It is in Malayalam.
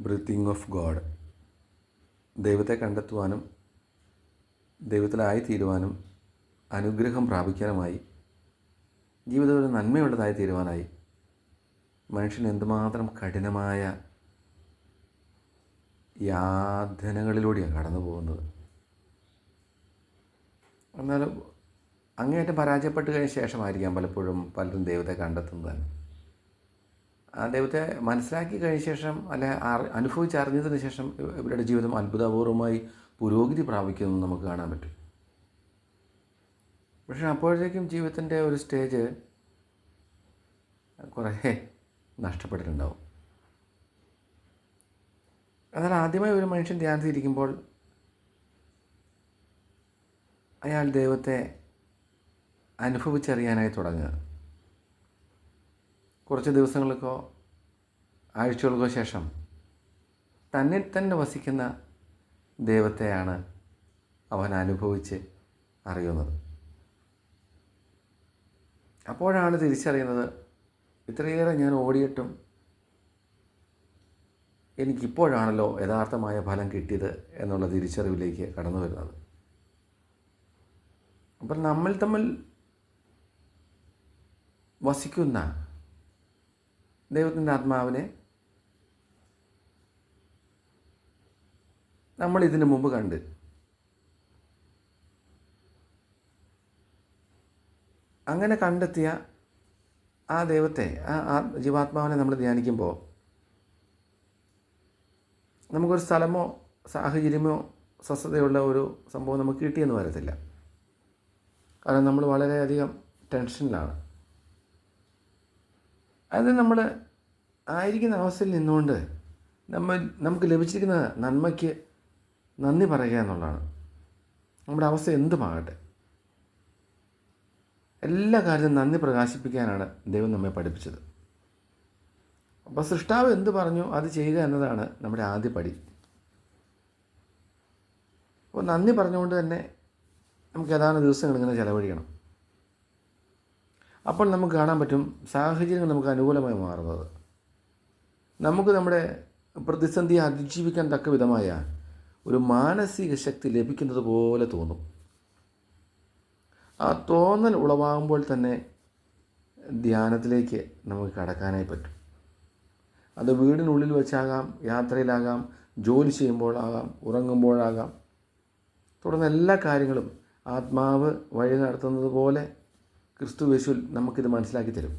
ബ്രീത്തിങ് ഓഫ് ഗോഡ് ദൈവത്തെ കണ്ടെത്തുവാനും ദൈവത്തിലായി തീരുവാനും അനുഗ്രഹം പ്രാപിക്കാനുമായി ജീവിതം ഒരു നന്മയുള്ളതായി തീരുവാനായി മനുഷ്യൻ എന്തുമാത്രം കഠിനമായ യാതനകളിലൂടെയാണ് കടന്നു പോകുന്നത്. എന്നാൽ അങ്ങേയറ്റം പരാജയപ്പെട്ട് കഴിഞ്ഞ ശേഷമായിരിക്കാം പലപ്പോഴും പലരും ദൈവത്തെ കണ്ടെത്തുന്നത് തന്നെ ദൈവത്തെ മനസ്സിലാക്കി കഴിഞ്ഞ ശേഷം അല്ലെ അനുഭവിച്ചറിഞ്ഞതിന് ശേഷം ഇവരുടെ ജീവിതം അത്ഭുതപൂർവമായി പുരോഗതി പ്രാപിക്കുന്നത് നമുക്ക് കാണാൻ പറ്റും. പക്ഷേ അപ്പോഴത്തേക്കും ജീവിതത്തിന്റെ ഒരു സ്റ്റേജ് കുറേ നഷ്ടപ്പെട്ടിട്ടുണ്ടാവും. എന്നാൽ ആദ്യമായി ഒരു മനുഷ്യൻ ധ്യാനത്തിരിക്കുമ്പോൾ അയാൾ ദൈവത്തെ അനുഭവിച്ചറിയാനായി തുടങ്ങുക. കുറച്ച് ദിവസങ്ങൾക്കോ ആഴ്ചകൾക്കോ ശേഷം തന്നിൽ തന്നെ വസിക്കുന്ന ദൈവത്തെയാണ് അവൻ അനുഭവിച്ച് അറിയുന്നത്. അപ്പോഴാണ് തിരിച്ചറിയുന്നത് ഇത്രയേറെ ഞാൻ ഓടിയിട്ടും എനിക്കിപ്പോഴാണല്ലോ യഥാർത്ഥമായ ഫലം കിട്ടിയത് എന്നുള്ള തിരിച്ചറിവിലേക്ക് കടന്നു വരുന്നത്. അപ്പം നമ്മൾ തമ്മിൽ വസിക്കുന്ന ദൈവത്തിന്റെ ആത്മാവിനെ നമ്മൾ ഇതിനു മുമ്പ് കണ്ട്. അങ്ങനെ കണ്ടെത്തിയ ആ ദൈവത്തെ ആ ആ ജീവാത്മാവിനെ നമ്മൾ ധ്യാനിക്കുമ്പോൾ നമുക്കൊരു സ്ഥലമോ സാഹചര്യമോ സ്വസ്ഥതയുള്ള ഒരു സംഭവം നമുക്ക് കിട്ടിയെന്ന് വരത്തില്ല. കാരണം നമ്മൾ വളരെയധികം ടെൻഷനിലാണ്. അത് നമ്മൾ ആയിരിക്കുന്ന അവസ്ഥയിൽ നിന്നുകൊണ്ട് നമ്മൾ നമുക്ക് ലഭിച്ചിരിക്കുന്ന നന്മയ്ക്ക് നന്ദി പറയുക എന്നുള്ളതാണ്. നമ്മുടെ അവസ്ഥ എന്തുമാകട്ടെ. എല്ലാ കാര്യത്തിലും നന്ദി പ്രകാശിപ്പിക്കാനാണ് ദൈവം നമ്മെ പഠിപ്പിച്ചത്. അപ്പോൾ സൃഷ്ടാവ് എന്ത് പറഞ്ഞു? അത് ചെയ്യുക എന്നതാണ് നമ്മുടെ ആദ്യ പടി. അപ്പോൾ നന്ദി പറഞ്ഞുകൊണ്ട് തന്നെ നമുക്ക് ഏതാനും ദിവസങ്ങൾ ഇങ്ങനെ ചിലവഴിക്കണം. അപ്പോൾ നമുക്ക് കാണാൻ പറ്റും സാഹചര്യങ്ങൾ നമുക്ക് അനുകൂലമായി മാറുന്നത്. നമുക്ക് നമ്മുടെ പ്രതിസന്ധിയെ അതിജീവിക്കാൻ തക്ക വിധമായ ഒരു മാനസിക ശക്തി ലഭിക്കുന്നത് പോലെ തോന്നും. ആ തോന്നൽ ഉളവാകുമ്പോൾ തന്നെ ധ്യാനത്തിലേക്ക് നമുക്ക് കടക്കാനായി പറ്റും. അത് വീടിനുള്ളിൽ വെച്ചാകാം യാത്രയിലാകാം ജോലി ചെയ്യുമ്പോഴാകാം ഉറങ്ങുമ്പോഴാകാം. തുടർന്ന് എല്ലാ കാര്യങ്ങളും ആത്മാവ് വഴി നടത്തുന്നത് പോലെ ക്രിസ്തു യേശുവിൽ നമുക്കിത് മനസ്സിലാക്കി തരും.